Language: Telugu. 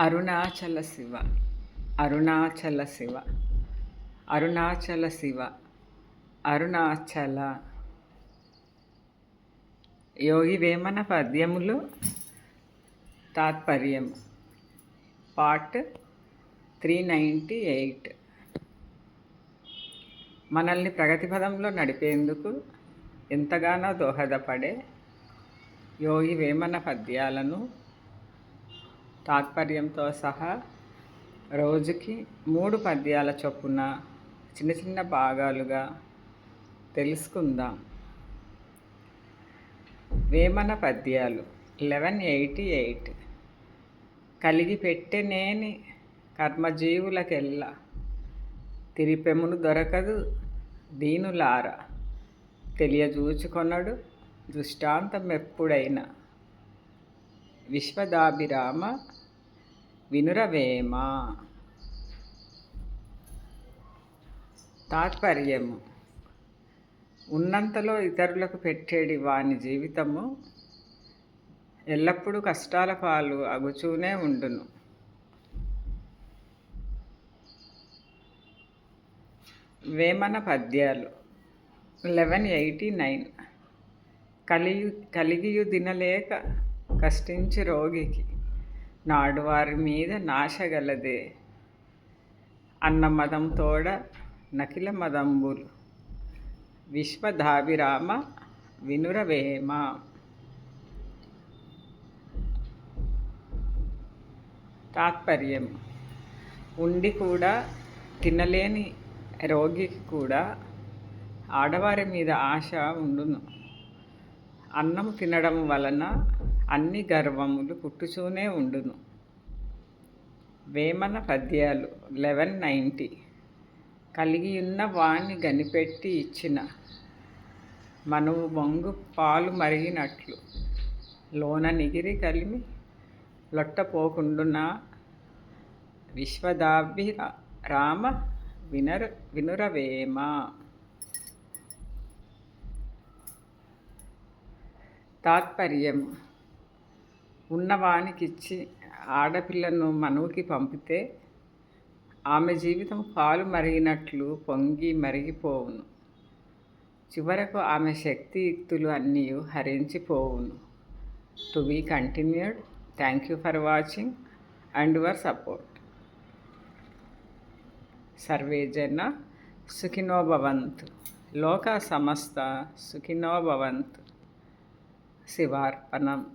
అరుణాచల శివ అరుణాచల శివ అరుణాచల శివ అరుణాచల. యోగి వేమన పద్యములు తాత్పర్యం. Part three ninety eight. మనల్ని ప్రగతి పదంలో నడిపేందుకు ఎంతగానో దోహదపడే యోగి వేమన పద్యాలను తాత్పర్యంతో సహా రోజుకి మూడు పద్యాల చొప్పున చిన్న చిన్న భాగాలుగా తెలుసుకుందాం. వేమన పద్యాలు లెవెన్ ఎయిటీ ఎయిట్. కలిగి పెట్టెనేని కర్మజీవులకెల్లా. తిరిపెమును దొరకదు దీనులార. తెలియజూచుకొనడు దృష్టాంతం ఎప్పుడైనా విశ్వదాభిరామ వినురవేమ. తాత్పర్యము. ఉన్నంతలో ఇతరులకు పెట్టేడి వాని జీవితము ఎల్లప్పుడూ కష్టాల పాలు అగుచూనే ఉండును. వేమన పద్యాలు. Eleven eighty nine. కలియు కలిగియు దినలేక కష్టించి రోగికి నాడు వారి మీద నాశగలదే అన్న మదం తోడ నకిల మదంబులు. విశ్వధాభిరామ వినురవేమ. తాత్పర్యం. ఉండి కూడా తినలేని రోగికి కూడా ఆడవారి మీద ఆశ ఉండును. అన్నం తినడం వలన అన్ని గర్వములు పుట్టుచూనే ఉండును. వేమన పద్యాలు లెవెన్ నైంటీ. కలిగి ఉన్న వాణ్ణి గనిపెట్టి ఇచ్చిన మనువు బొంగు పాలు మరిగినట్లు. లోన నిగిరి కలిమి లొట్టపోకుండునా విశ్వదాభి రామ వినర వినురవేమ. తాత్పర్యం ఉన్నవానికిచ్చి ఆడపిల్లను మనువుకి పంపితే ఆమె జీవితం పాలు మరిగినట్లు పొంగి మరిగిపోవును. చివరకు ఆమె శక్తియుక్తులు అన్నీ హరించిపోవును. To be continued. Thank you for watching and your support. Survey జన సుఖినో భవంతు లోక సమస్త సుఖినో భవంతు శివార్పణం.